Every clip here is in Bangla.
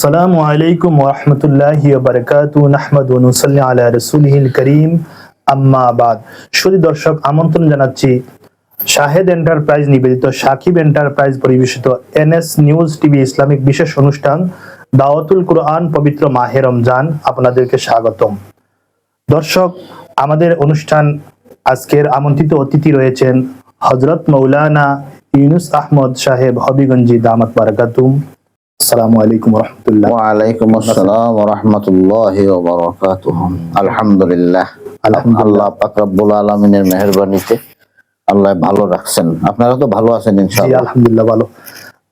আসসালামু আলাইকুম ওরহমতুল্লাহি বারকাতু নাহমাদ নুসাল্লি আলা রসুলহিল করিম। আম্মা বাদ। শুধু দর্শক, আমন্ত্রণ জানাচ্ছি শাহেদ এন্টারপ্রাইজ নিবেদিত সাকিব এন্টারপ্রাইজ পরিবেশিত এনএস নিউজ টিভি ইসলামিক বিশেষ অনুষ্ঠান দাওয়াতুল কুরআন পবিত্র মাহে রমজান আপনাদেরকে স্বাগতম। দর্শক, আমাদের অনুষ্ঠান আজকের আমন্ত্রিত অতিথি রয়েছেন হজরত মৌলানা ইউনুস আহমদ সাহেব হবিগঞ্জি দামাত বারাকাতুম আসসালামু আলাইকুম রহমতুল্লাহ। ওয়ালাইকুম আসসালাম ওয়া রাহমাতুল্লাহি ওয়া বারাকাতুহু আলহামদুলিল্লাহ। আলহামদুলিল্লাহ। আল্লাহ পাক রব্বুল আলামিনের মেহেরবানিতে আল্লাহ ভালো রাখছেন। আপনারা তো ভালো আছেন ইনশাআল্লাহ। আলহামদুলিল্লাহ ভালো।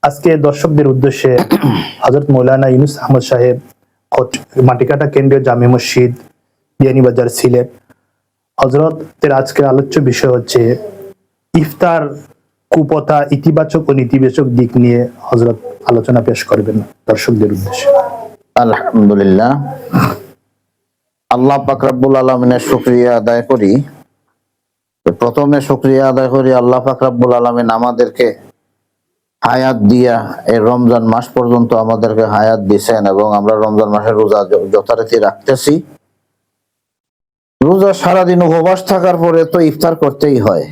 আজকে দর্শকদের উদ্দেশ্যে হজরত মৌলানা ইউনুস আহমদ সাহেব মাটিকাটা কেন্দ্রীয় জামে মসজিদ বিয়ানীবাজার সিলেট। হজরতের আজকের আলোচ্য বিষয় হচ্ছে ইফতার কুপথা ইতিবাচক ও নেতিবাচক দিক নিয়ে হজরত আলোচনা পেশ করবেন দর্শকদের উদ্দেশ্যে। আলহামদুলিল্লাহ। আল্লাহ পাক রব্বুল আলামিনের শুকরিয়া আদায় করি। প্রথমে শুকরিয়া আদায় করি আল্লাহ পাক রব্বুল আলামিন আমাদেরকে হায়াত দিয়া এই রমজান মাস পর্যন্ত আমাদেরকে হায়াত দিছেন এবং আমরা রমজান মাসের রোজা যথারীতি রাখতেছি। রোজা সারাদিন উপবাস থাকার পরে তো ইফতার করতেই হ্যাঁ।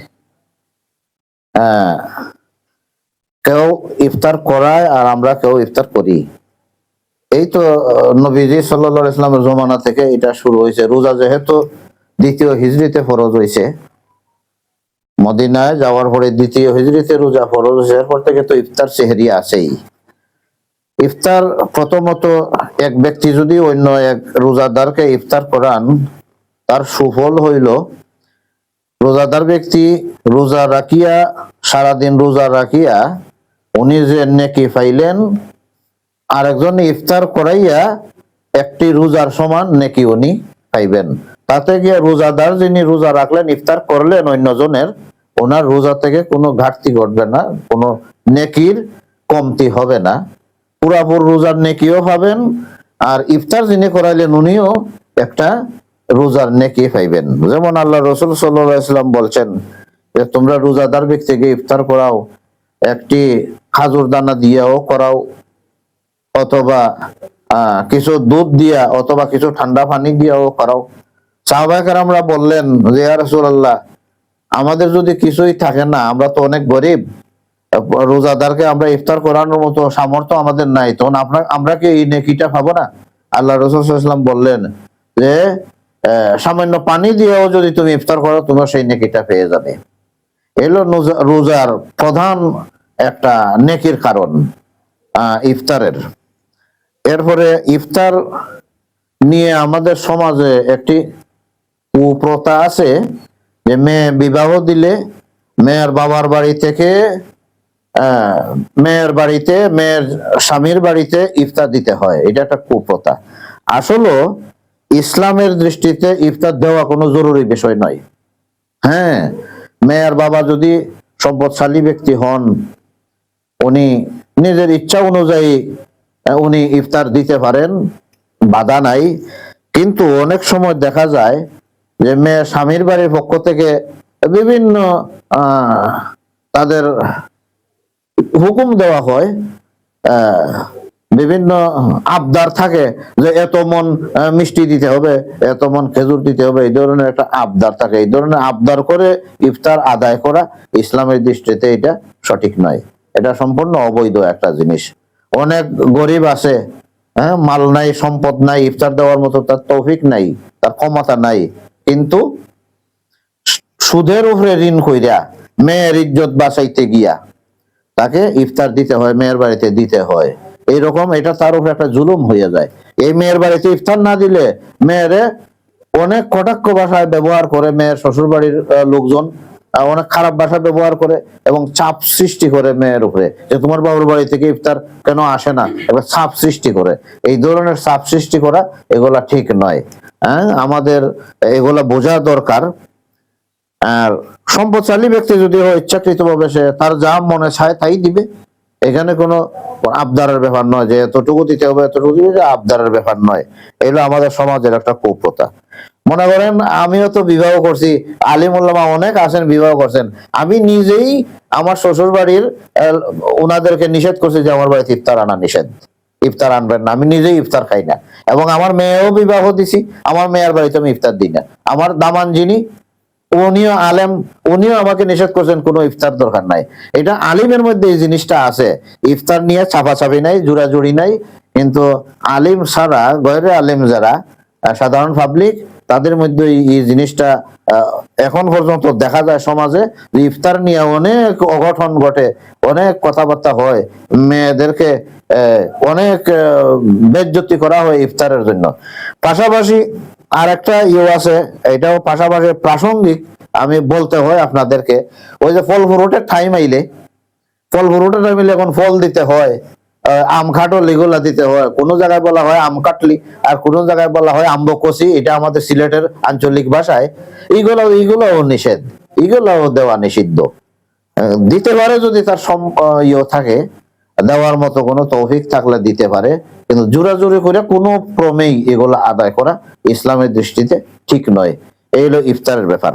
কেউ ইফতার করায় আর আমরা কেউ ইফতার করি। এই তো নবীজি আলাইহি ইসলামের জমানা থেকে এটা শুরু হয়েছে। রোজা যেহেতু দ্বিতীয় হিজরিতে ফরজ হয়েছে, মদিনায় যাওয়ার পরে দ্বিতীয় হিজরিতে রোজা ফরজ হয়েছে, এরপর থেকে তো ইফতার সেহেরি আছেই। ইফতার প্রথমত এক ব্যক্তি যদি অন্য এক রোজাদারকে ইফতার করান, তার সুফল হইল রোজাদার ব্যক্তি রোজা রাখিয়া, সারাদিন রোজা রাখিয়া উনি যে নেকি পাইলেন আরেকজন ইফতার করাইয়া একটি রোজার সমান নেকি উনি পাইবেন। তাতে গিয়ে রোজাদার যিনি রোজা রাখলেন, ইফতার করলেন অন্যজনের, ওনার রোজা থেকে কোনো ঘাটতি ঘটবে না, কোনো নেকির কমতি হবে না। পুরাপুর রোজার নেকিও পাবেন, আর ইফতার যিনি করাইলেন, উনিও একটা রোজার নেকি পাইবেন। যেমন আল্লাহ রসুল সাল্লাম বলছেন যে, তোমরা রোজাদার ব্যক্তিকে ইফতার করাও, একটি খাজুর দানা দিয়াও করাও, অথবা কিছু দুধ দিয়া অথবা কিছু ঠান্ডা পানি দিয়াও করাও। সাহবাহার আমরা বললেন, যে রাসূলুল্লাহ, আমাদের যদি কিছুই থাকে না, আমরা তো অনেক গরিব, রোজাদারকে আমরা ইফতার করানোর মতো সামর্থ্য আমাদের নাই, তখন আমরা আমরা কি এই নেকিটা পাবো না? আল্লাহ রসুলাম বললেন যে সামান্য পানি দিয়েও যদি তুমি ইফতার করো, তোমরা সেই নেকিটা পেয়ে যাবে। এলো রোজার প্রধান একটা নেকির কারণ ইফতারের। এরপরে ইফতার নিয়ে আমাদের সমাজে একটি কুপ্রথা আছে যে মেয়ে বিবাহ দিলে মেয়ের বাবার বাড়ি থেকে মেয়ের বাড়িতে, মেয়ের স্বামীর বাড়িতে ইফতার দিতে হয়। এটা একটা কুপ্রথা। আসলে ইসলামের দৃষ্টিতে ইফতার দেওয়া কোনো জরুরি বিষয় নয়। হ্যাঁ মেয়ের বাবা যদি সম্পদশালী ব্যক্তি হন, উনি নিজের ইচ্ছা অনুযায়ী উনি ইফতার দিতে পারেন, বাধা নাই। কিন্তু অনেক সময় দেখা যায় যে মেয়ে স্বামীর বাড়ির পক্ষ থেকে বিভিন্ন তাদের হুকুম দেওয়া হয় বিভিন্ন আবদার থাকে যে এত মন মিষ্টি দিতে হবে, এত মন খেজুর দিতে হবে, এই ধরনের একটা আবদার থাকে। এই ধরনের আবদার করে ইফতার আদায় করা ইসলামের দৃষ্টিতে এটা সঠিক নয়। এটা সম্পূর্ণ অবৈধ একটা জিনিস। অনেক গরিব আছে হ্যাঁ মাল নাই, সম্পদ নাই, ইফতার দেওয়ার মতো তার তৌফিক নাই, তার ক্ষমতা নাই। কিন্তু সুদের উপরে ঋণ কইরা মেয়ের ইজ্জত বাঁচাইতে গিয়া তাকে ইফতার দিতে হয়, মেয়ের বাড়িতে দিতে হয়। এইরকম এটা তার উপরে একটা জুলুম হয়ে যায়। এই মেয়ের বাড়িতে ইফতার না দিলে মেয়েরে অনেক কটাক্ষ ভাষায় ব্যবহার করে মেয়ের শ্বশুর বাড়ির লোকজন অনেক খারাপ ভাষা ব্যবহার করে এবং চাপ সৃষ্টি করে মেয়ের উপরে যে তোমার বাবুর বাড়ি থেকে ইফতার কেন আসে না? এবার চাপ সৃষ্টি করে। এই ধরনের চাপ সৃষ্টি করা এগুলা ঠিক নয়। হ্যাঁ আমাদের এগুলা বোঝা দরকার। আর সম্পদশালী ব্যক্তি যদি হয় ইচ্ছাকৃত ভাবে সে তার যা মনে চায় তাই দিবে। এখানে কোনো আবদারের ব্যাপার নয়, যে এতটুকু দিতে হবে, এতটুকু যে আবদারের ব্যাপার নয়। এগুলো আমাদের সমাজের একটা কুপ্রথা। মনে করেন, আমিও তো বিবাহ করছি আলিম উল্লামা অনেক আছেন, বিবাহ করছেন। আমি নিজেই আমার শ্বশুর বাড়ির ওনাদেরকে নিষেধ করছি যে আমার বাড়িতে ইফতার আনা নিষেধ। ইফতার আনবেন না, আমি নিজেই ইফতার খাই না। এবং আমার মেয়েও বিবাহ দিছি, আমার মেয়ের বাড়িতে আমি ইফতার দিই না। আমার দামান যিনি উনিও আলেম, উনিও আমাকে নিষেধ করছেন, কোনো ইফতার দরকার নাই। এটা আলিমের মধ্যে এই জিনিসটা আছে। ইফতার নিয়ে চাপাচাপি নাই, জোড়াজুড়ি নাই। কিন্তু আলিম ছাড়া, গয়রে আলিম যারা সাধারণ পাবলিক তাদের মধ্যে এই- জিনিসটা এখন পর্যন্ত দেখা যায় সমাজে ইফতার নিয়ে অনেক অঘটন ঘটে, অনেক কথাবার্তা হয়। মেয়েদেরকে অনেক বেজ্জতি করা হয় ইফতারের জন্য। পাশাপাশি আর একটা ইয়ে আছে, এটাও পাশাপাশি প্রাসঙ্গিক আমি বলতে হয় আপনাদেরকে, ওই যে ফল ফ্রুটের টাইম আইলে ফল ফ্রুটের টাইম আইলে এখন ফল দিতে হয় আম খাটো লিগুলা দিতে হয়, কোনো জায়গায় বলা হয় আম কাটলি, আর কোনো জায়গায় বলা হয় আম্বকসি এটা আমাদের সিলেটের আঞ্চলিক ভাষায় এইগুলো এইগুলোও নিষেধ, এইগুলোও দেওয়া নিষিদ্ধ। দিতে পারে যদি তার সম ইয়ে থাকে দেওয়ার মতো কোনো তৌফিক থাকলে দিতে পারে কিন্তু জোরাজুরি করে কোনো ক্রমেই এগুলো আদায় করা ইসলামের দৃষ্টিতে ঠিক নয়। এই হলো ইফতারের ব্যাপার।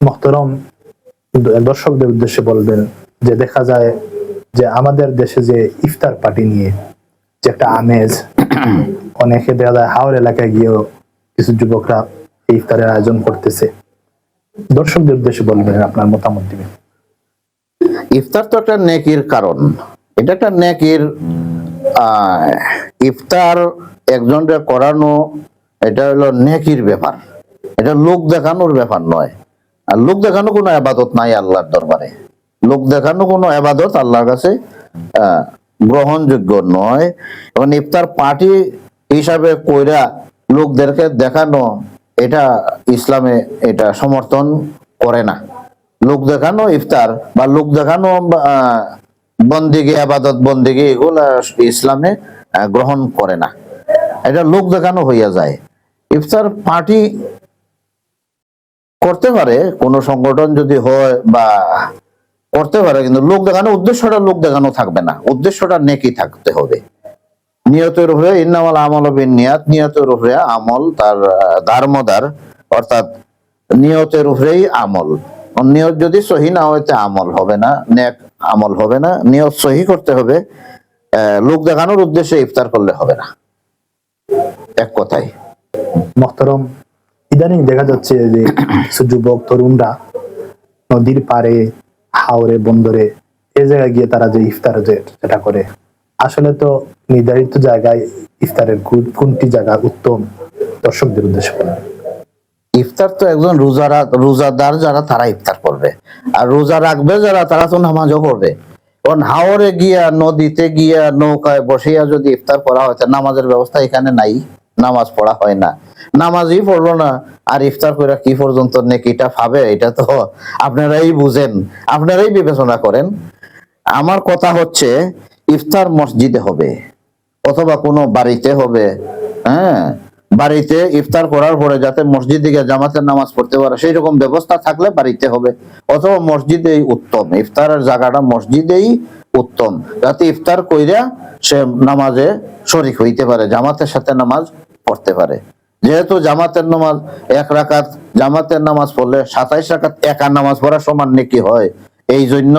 মহতরম দর্শকদের উদ্দেশ্যে বলবেন যে দেখা যায় যে আমাদের দেশে যে ইফতার পার্টি নিয়ে যে একটা আমেজ অনেকে দেখা যায় হাওড় এলাকায় গিয়েও কিছু যুবকরা ইফতারের আয়োজন করতেছে। দর্শকদের উদ্দেশ্যে বলবেন আপনার মতামত দিবেন। ইফতার তো একটা নেকির কারণ। এটা একটা আহ, ইফতার একজনকে করানো এটা হলো নেকির ব্যাপার। এটা লোক দেখানোর ব্যাপার নয়। আর লোক দেখানো কোনো আবাদত নাই আল্লাহর দরবারে। লোক দেখানো কোনো আবাদত আল্লাহর কাছে গ্রহণযোগ্য নয়। এবং ইফতার পার্টি হিসাবে কইরা লোকদেরকে দেখানো এটা ইসলামে এটা সমর্থন করে না। লোক দেখানো ইফতার বা লোক দেখানো বন্দিগি আবাদত বন্দিগি এগুলা ইসলামে গ্রহণ করে না। এটা লোক দেখানো হইয়া যায়। ইফতার পার্টি করতে পারে কোনো সংগঠন যদি হয় বা করতে পারে কিন্তু লোক দেখানো উদ্দেশ্যটা লোক দেখানো থাকবে না। উদ্দেশ্যটা নেকি থাকতে হবে। নিয়তের উপরে ইন্নামাল আমল নিয়াত নিয়তের উপরে আমল তার আহ, দারমদার অর্থাৎ নিয়তের উপরেই আমল। নিয়ত যদি সহি না হইতে আমল হবে না। নেক আমল হবে না, নিয়ত সহি করতে হবে লোক দেখানোর উদ্দেশ্যে ইফতার করলে হবে না। এক কথাই মহতরম, ইদানিং দেখা যাচ্ছে যে কিছু যুবক, তরুণরা নদীর পাড়ে, হাওরে, বন্দরে এ জায়গায় গিয়ে তারা যে ইফতার যে যেটা করে। আসলে তো নির্ধারিত জায়গায় ইফতারের কোনটি জায়গা উত্তম দর্শকদের উদ্দেশ্য। ইফতার তো একজন রোজারা রোজাদার যারা, তারা ইফতার করবে। আর রোজা রাখবে যারা, তারা তো নামাজও পড়বে। কারণ হাওরে গিয়া, নদীতে গিয়া, নৌকায় বসিয়া যদি ইফতার করা হয় নামাজের ব্যবস্থা এখানে নাই। নামাজ পড়া হয় না। নামাজই পড়ল না। আর ইফতার করে কি পর্যন্ত নেকিটা পাবে এটা তো আপনারাই বুঝেন। আপনারাই বিবেচনা করেন। আমার কথা হচ্ছে, ইফতার মসজিদে হবে, অথবা কোনো বাড়িতে হবে। হ্যাঁ? বাড়িতে ইফতার করার পরে যাতে মসজিদে গিয়ে জামাতের নামাজ পড়তে পারে সেই রকম ব্যবস্থা থাকলে বাড়িতে হবে। অথবা মসজিদেই উত্তম, ইফতারের জায়গাটা মসজিদেই উত্তম। যাতে ইফতার কইরা সে নামাজে শরিক হইতে পারে, জামাতের সাথে নামাজ পড়তে পারে। যেহেতু জামাতের নামাজ এক রাকাত, জামাতের নামাজ পড়লে সাতাইশ রাকাত একা নামাজ পড়া সমান নাকি হয়। এই জন্য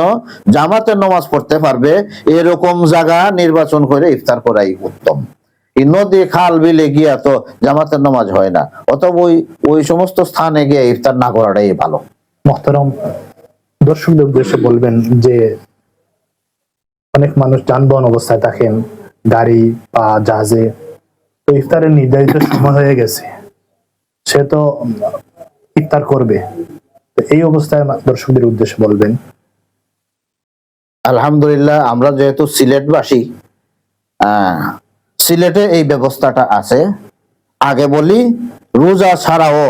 জামাতের নামাজ পড়তে পারবে, এরকম জায়গা নির্বাচন করে ইফতার করাই উত্তম। এই নদী খাল বিলে গিয়া তো জামাতের নামাজ হয় না। অতএব ওই ওই সমস্ত স্থানে গিয়ে ইফতার না করাটাই ভালো। মহতরম দর্শকদের উদ্দেশ্যে বলবেন যে অনেক মানুষ যানবাহন অবস্থায় থাকেন গাড়ি বা জাহাজে। তো ইফতারের নির্ধারিত সময় হয়ে গেছে। সে তো ইফতার করবে। এই অবস্থায় দর্শকদের উদ্দেশ্যে বলবেন। আলহামদুলিল্লাহ আমরা যেহেতু সিলেটবাসী আহ, সিলেটে এই ব্যবস্থাটা আছে। আগে বলি, রোজা ছাড়াও,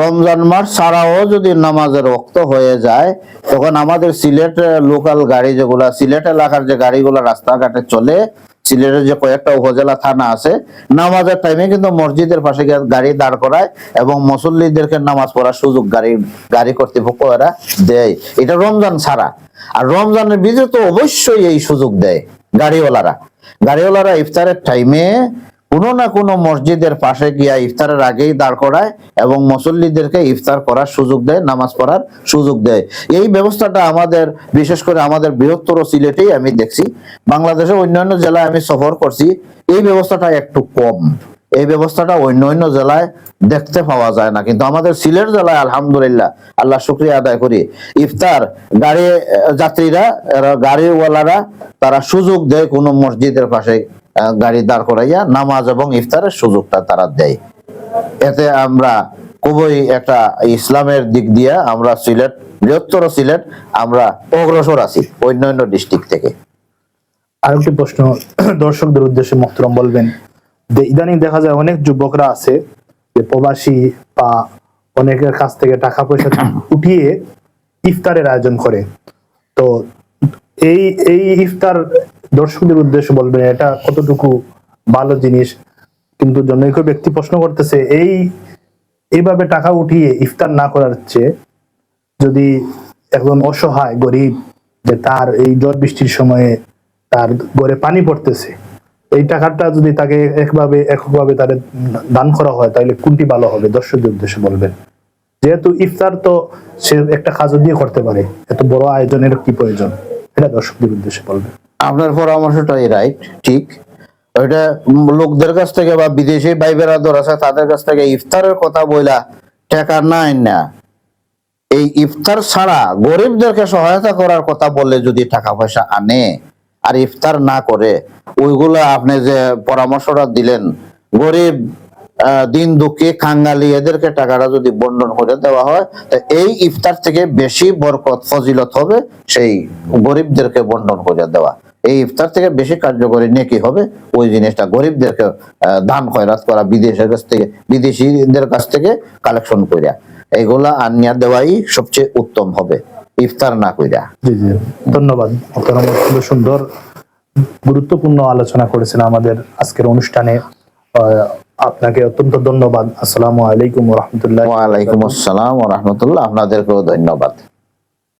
রমজান মাস ছাড়াও যদি নামাজের রক্ত হয়ে যায়, তখন আমাদের সিলেট লোকাল গাড়ি যেগুলা, সিলেট এলাকার যে গাড়িগুলো রাস্তাঘাটে চলে, সিলেটের যে কয়েকটা উপজেলা থানা আছে, নামাজের টাইমে কিন্তু মসজিদের পাশে গিয়ে গাড়ি দাঁড় করায় এবং মুসল্লিদেরকে নামাজ পড়ার সুযোগ গাড়ি গাড়ি কর্তৃপক্ষ এরা দেয়। এটা রমজান ছাড়া। আর রমজানের বিজে তো অবশ্যই এই সুযোগ দেয় গাড়িওয়ালারা। গাড়িওয়ালারা ইফতারের টাইমে কোনো না কোনো মসজিদের পাশে গিয়া ইফতারের আগেই দাঁড় করায় এবং মুসল্লিদেরকে ইফতার করার সুযোগ দেয়, নামাজ পড়ার সুযোগ দেয়। এই ব্যবস্থাটা আমাদের, বিশেষ করে আমাদের বৃহত্তর সিলেটেই আমি দেখছি। বাংলাদেশের অন্যান্য জেলায় আমি সফর করছি, এই ব্যবস্থাটা একটু কম। এই ব্যবস্থাটা অন্য অন্য জেলায় দেখতে পাওয়া যায় না। কিন্তু আমাদের সিলেট জেলায় আলহামদুলিল্লাহ, আল্লাহ শুক্রিয়া আদায় করি, ইফতার গাড়ি যাত্রীরা গাড়িওয়ালারা, তারা সুযোগ দেয় কোনো মসজিদের পাশে গাড়ি দাঁড় করাইয়া নামাজ এবং ইফতারের সুযোগটা তারা দেয়। এতে আমরা খুবই একটা ইসলামের দিক দিয়ে আমরা সিলেট, বৃহত্তর সিলেট, আমরা অগ্রসর আছি অন্যান্য ডিস্ট্রিক্ট থেকে। আরেকটি প্রশ্ন, দর্শকদের উদ্দেশ্যে মোহতরম বলবেন। ইদানিং দেখা যায় অনেক যুবকরা আছে যে প্রবাসী বা অনেকের কাছ থেকে টাকা পয়সা উঠিয়ে ইফতারের আয়োজন করে। তো এই এই ইফতার দর্শকদের উদ্দেশ্য বলবেন এটা কতটুকু ভালো জিনিস? কিন্তু জনৈক ব্যক্তি প্রশ্ন করতেছে এই এইভাবে টাকা উঠিয়ে ইফতার না করার চেয়ে যদি একজন অসহায় গরিব যে তার এই ঝড় বৃষ্টির সময়ে তার গড়ে পানি পড়তেছে এই টাকাটা যদি তাকে একভাবে, এককভাবে তাদের দান করা হয়, তাহলে কোনটি ভালো হবে? দর্শকদের উদ্দেশ্যে বলবেন। যেহেতু ইফতার তো সে একটা কাজও দিয়ে করতে পারে। এত বড় আয়োজনের কি প্রয়োজন? এটা দর্শকদের উদ্দেশ্যে বলবেন। আপনার পরামর্শটাই রাইট ঠিক। ওইটা লোকদের কাছ থেকে বা বিদেশে ভাই বেরাদর আছে, তাদের কাছ থেকে ইফতারের কথা বইলা টাকা নাই না। এই ইফতার ছাড়া গরিবদেরকে সহায়তা করার কথা বললে যদি টাকা পয়সা আনে আর ইফতার না করে, ওইগুলো আপনি যে পরামর্শটা দিলেন, গরিব দিন দুঃখী কাঙ্গালি এদেরকে টাকাটা যদি বন্টন করে দেওয়া হয় এই ইফতার থেকে বেশি বরকত, ফজিলত হবে সেই গরিবদেরকে বন্টন করে দেওয়া। এই ইফতার থেকে বেশি কার্যকরী নেকি হবে, ওই জিনিসটা গরিবদেরকে দান খয়রাত করা, বিদেশের কাছ থেকে, বিদেশিদের কাছ থেকে কালেকশন করিয়া এইগুলা আনিয়া দেওয়াই সবচেয়ে উত্তম হবে। ইফতার না কইরা। জি জি। ধন্যবাদ। আপনারা খুব সুন্দর গুরুত্বপূর্ণ আলোচনা করেছেন আমাদের আজকের অনুষ্ঠানে। আহ, আপনাকে অত্যন্ত ধন্যবাদ। আসসালামু আলাইকুম রহমতুল্লাহ ওয়ালাইকুম আসসালাম ওয়া রাহমাতুল্লাহ। আপনাদেরকেও ধন্যবাদ।